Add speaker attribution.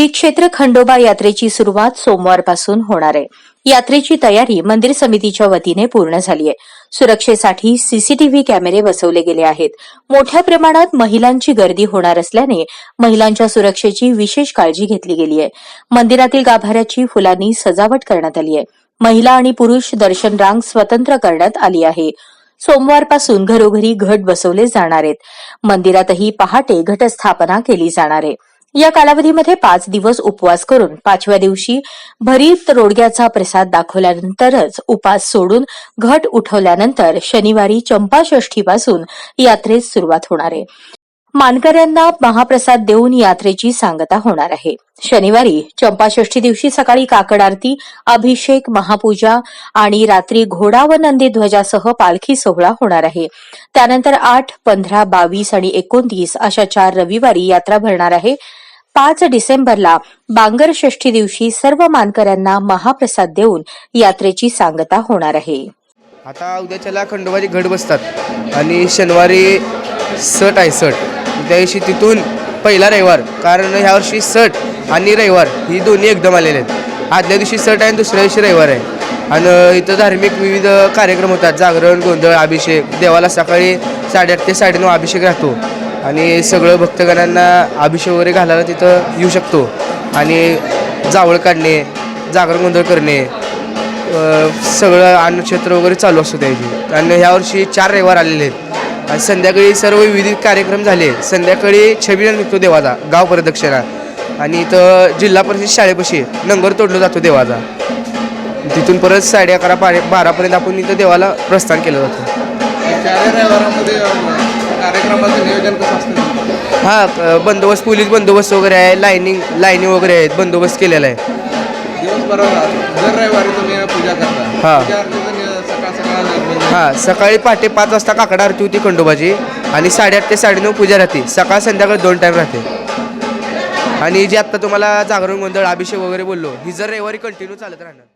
Speaker 1: श्री क्षेत्र खंडोबा यात्रेची सुरुवात सोमवारपासून होणार आहे. यात्रेची तयारी मंदिर समितीच्या वतीने पूर्ण झाली आहे. सुरक्षेसाठी सीसीटीव्ही कॅमेरे बसवले गेले आहेत. मोठ्या प्रमाणात महिलांची गर्दी होणार असल्याने महिलांच्या सुरक्षेची विशेष काळजी घेतली गेली आहे. मंदिरातील गाभाऱ्याची फुलांनी सजावट करण्यात आली आहे. महिला आणि पुरुष दर्शन रांग स्वतंत्र करण्यात आली आहे. सोमवारपासून घरोघरी घट बसवले जाणार आहेत. मंदिरातही पहाटे घटस्थापना केली जाणार आहे. या कालावधीमध्ये पाच दिवस उपवास करून पाचव्या दिवशी भरीत रोडग्याचा प्रसाद दाखवल्यानंतरच उपास सोडून घट उठवल्यानंतर शनिवारी चंपाषष्ठीपासून यात्रेस सुरुवात होणार आहे. मानकऱ्यांना महाप्रसाद देऊन यात्रेची सांगता होणार आहे. शनिवारी चंपाषष्ठी दिवशी सकाळी काकड आरती अभिषेक महापूजा आणि रात्री घोडा व नंदी ध्वजासह पालखी सोहळा होणार आहे. त्यानंतर आठ पंधरा बावीस आणि एकोणतीस अशा चार रविवारी यात्रा भरणार आहे. पाच डिसेंबरला बांगर षष्ठी दिवशी सर्व मानकऱ्यांना महाप्रसाद देऊन यात्रेची सांगता होणार आहे.
Speaker 2: आता उद्याच्याला खंडोबाची घट बसतात आणि शनिवारी सट आहे सट. त्या दिवशी तिथून पहिला रविवार कारण ह्यावर्षी सट आणि रविवार ही दोन्ही एकदम आलेले आहेत. आदल्या दिवशी सट आहे आणि दुसऱ्या दिवशी रविवार आहे. आणि इथं धार्मिक विविध कार्यक्रम होतात जागरण गोंधळ अभिषेक देवाला सकाळी साडेआठ ते साडेनऊ अभिषेक राहतो. आणि सगळं भक्तगणांना अभिषेक वगैरे घालायला तिथं येऊ शकतो. आणि जावळ काढणे जागरण गोंधळ करणे सगळं अन्नक्षेत्र वगैरे चालू असतो त्याची आणि ह्यावर्षी चार रविवार आलेले आहेत. आणि संध्याकाळी सर्व विविध कार्यक्रम झाले. संध्याकाळी छबीला निघतो देवाचा गाव प्रदक्षिणा. आणि इथं जिल्हा परिषद शाळेपाशी नंगर तोडलो जातो देवाचा. तिथून परत साडे अकरा बारापर्यंत आपण इथं देवाला प्रस्थान केलं जातं.
Speaker 3: चार रविवारामध्ये कार्यक्रमाचं नियोजन कसं असतं?
Speaker 2: हां बंदोबस्त पोलीस बंदोबस्त वगैरे आहे लाईनिंग लाईनिंग वगैरे आहेत बंदोबस्त केलेला आहे.
Speaker 3: दिवसभरात दर रविवारी तुम्ही पूजा करता.
Speaker 2: हा.
Speaker 3: पूजा अर्चेचं नि- सकाळ सकाळ म्हणजे
Speaker 2: हां सकाळी पहाटे पाच वाजता काकडा आरती होती खंडोबाची आणि साडेआठ ते साडेनऊ पूजा राहते. सकाळ संध्याकाळ दोन टाईम राहते. आणि जे आत्ता तुम्हाला जागरण गोंधळ अभिषेक वगैरे बोललो ही जर रविवारी कंटिन्यू चालत राहणार.